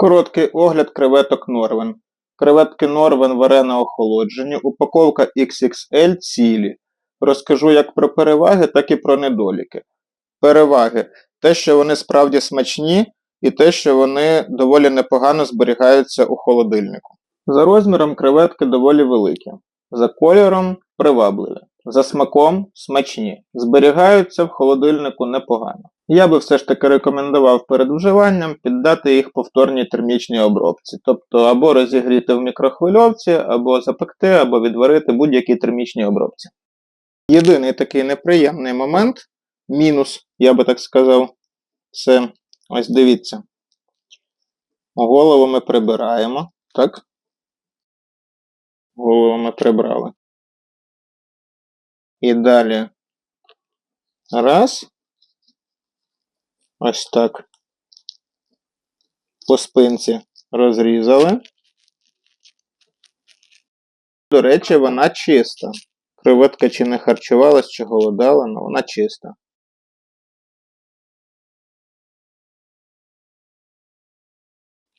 Короткий огляд креветок Норвен. Креветки Норвен варе на охолодженні, упаковка XXL цілі. Розкажу як про переваги, так і про недоліки. Переваги те, що вони справді смачні, і те, що вони доволі непогано зберігаються у холодильнику. За розміром креветки доволі великі, за кольором привабливі, за смаком смачні, зберігаються в холодильнику непогано. Я би все ж таки рекомендував перед вживанням піддати їх повторній термічній обробці, тобто або розігріти в мікрохвильовці, або запекти, або відварити будь-якій термічній обробці. Єдиний такий неприємний момент, мінус, я би так сказав, це ось дивіться. Голову ми прибираємо, так? Голову ми прибрали. І далі. Раз. Ось так. По спинці розрізали. До речі, вона чиста. Креветка чи не харчувалась, чи голодала, але вона чиста.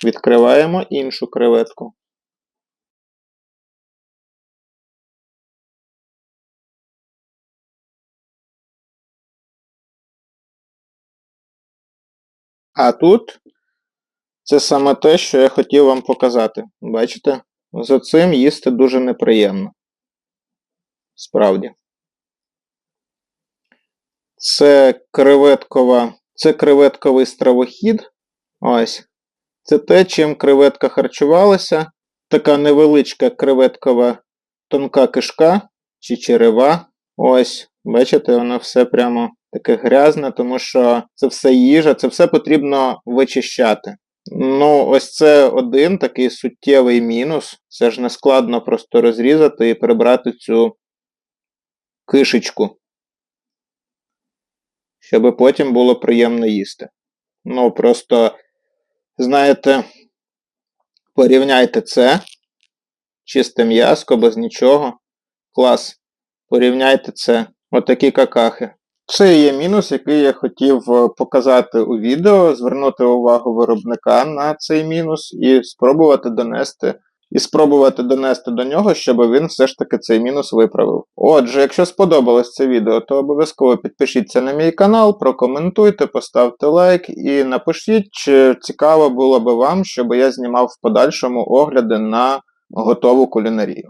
Відкриваємо іншу креветку. А тут це саме те, що я хотів вам показати. Бачите? За цим їсти дуже неприємно. Справді. Це креветкова, це креветковий стравохід. Ось. Це те, чим креветка харчувалася. Така невеличка креветкова тонка кишка чи черева. Ось, бачите, воно все прямо таке грязне, тому що це все їжа, це все потрібно вичищати. Ну, ось це один такий суттєвий мінус. Це ж не складно просто розрізати і прибрати цю кишечку, щоб потім було приємно їсти. Ну, просто, знаєте, порівняйте це, чисте м'яско, без нічого. Клас. Порівняйте це. Отакі какахи. Це є мінус, який я хотів е, показати у відео, звернути увагу виробника на цей мінус і спробувати донести. І спробувати донести до нього, щоб він все ж таки цей мінус виправив. Отже, якщо сподобалось це відео, то обов'язково підпишіться на мій канал, прокоментуйте, поставте лайк і напишіть, чи цікаво було би вам, щоб я знімав в подальшому огляди на готову кулінарію.